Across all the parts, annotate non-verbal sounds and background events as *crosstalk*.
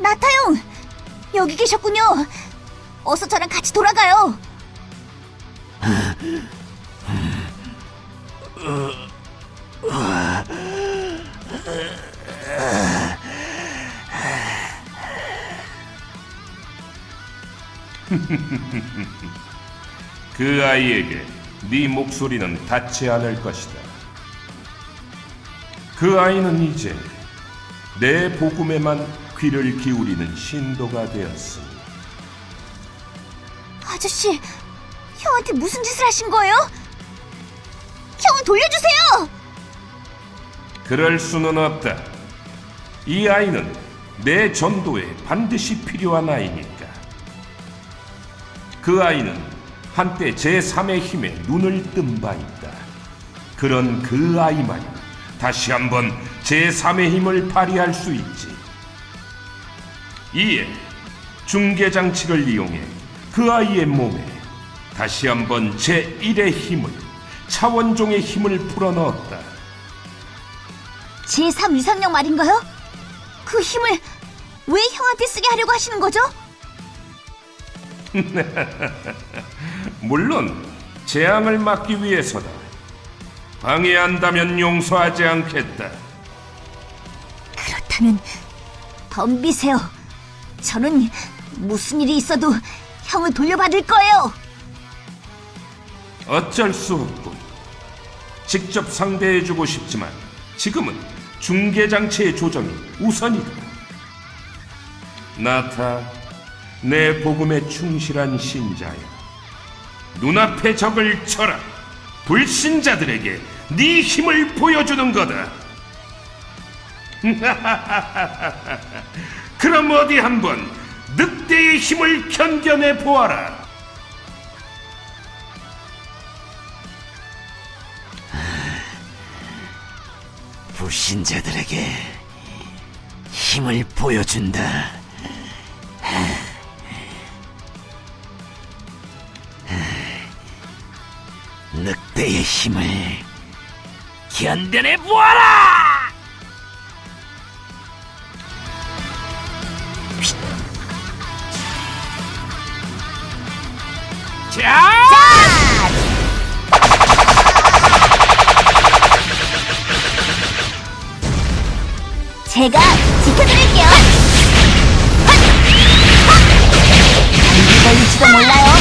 나타용! 여기 계셨군요. 어서 저랑 같이 돌아가요. *laughs* 그 아이에게 네 목소리는 닿지 않을 것이다. 그 아이는 이제 내 복음에만 귀를 기울이는 신도가 되었으니 아저씨, 형한테 무슨 짓을 하신 거예요? 형을 돌려주세요! 그럴 수는 없다. 이 아이는 내 전도에 반드시 필요한 아이니까. 그 아이는 한때 제3의 힘에 눈을 뜬 바 있다. 그런 그 아이만이 다시 한번 제3의 힘을 발휘할 수 있지. 이에 중계장치를 이용해 그 아이의 몸에 다시 한번 제1의 힘을 차원종의 힘을 풀어넣었다. 제3 위상력 말인가요? 그 힘을 왜 형한테 쓰게 하려고 하시는 거죠? *laughs* 물론 재앙을 막기 위해서다. 방해한다면 용서하지 않겠다. 그렇다면 덤비세요. 저는 무슨 일이 있어도 형을 돌려받을 거예요. 어쩔 수 없군. 직접 상대해주고 싶지만 지금은 중계 장치의 조정이 우선이다. 나타, 내 복음에 충실한 신자여. 눈앞의 적을 쳐라. 불신자들에게 네 힘을 보여주는 거다. *laughs* 그럼 어디 한번 늑대의 힘을 견뎌내 보아라. 불신자들에게 힘을 보여준다. 늑대의 힘을 견뎌내 보아라! 자! 제가 지켜드릴게요. 감기 걸릴지도 몰라요.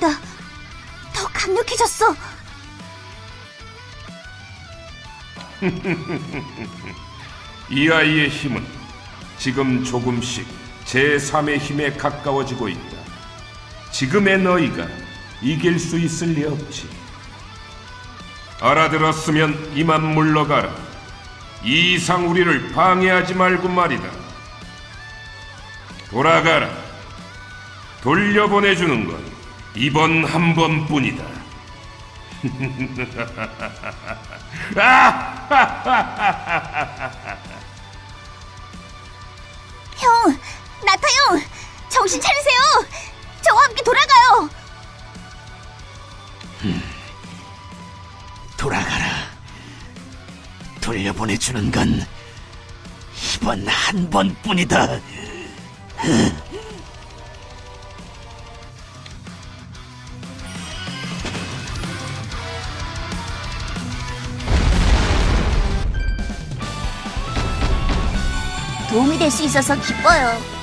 전보다 더 강력해졌어. *laughs* 이 아이의 힘은 지금 조금씩 제3의 힘에 가까워지고 있다. 지금의 너희가 이길 수 있을 리 없지. 알아들었으면 이만 물러가라. 이 이상 우리를 방해하지 말고 말이다. 돌아가라. 돌려보내주는 건 이번 한 번뿐이다. *laughs* 형, 나타 형, 정신 차리세요. 저와 함께 돌아가요. 돌아가라. 돌려보내주는 건 이번 한 번뿐이다. 도움이 될 수 있어서 기뻐요.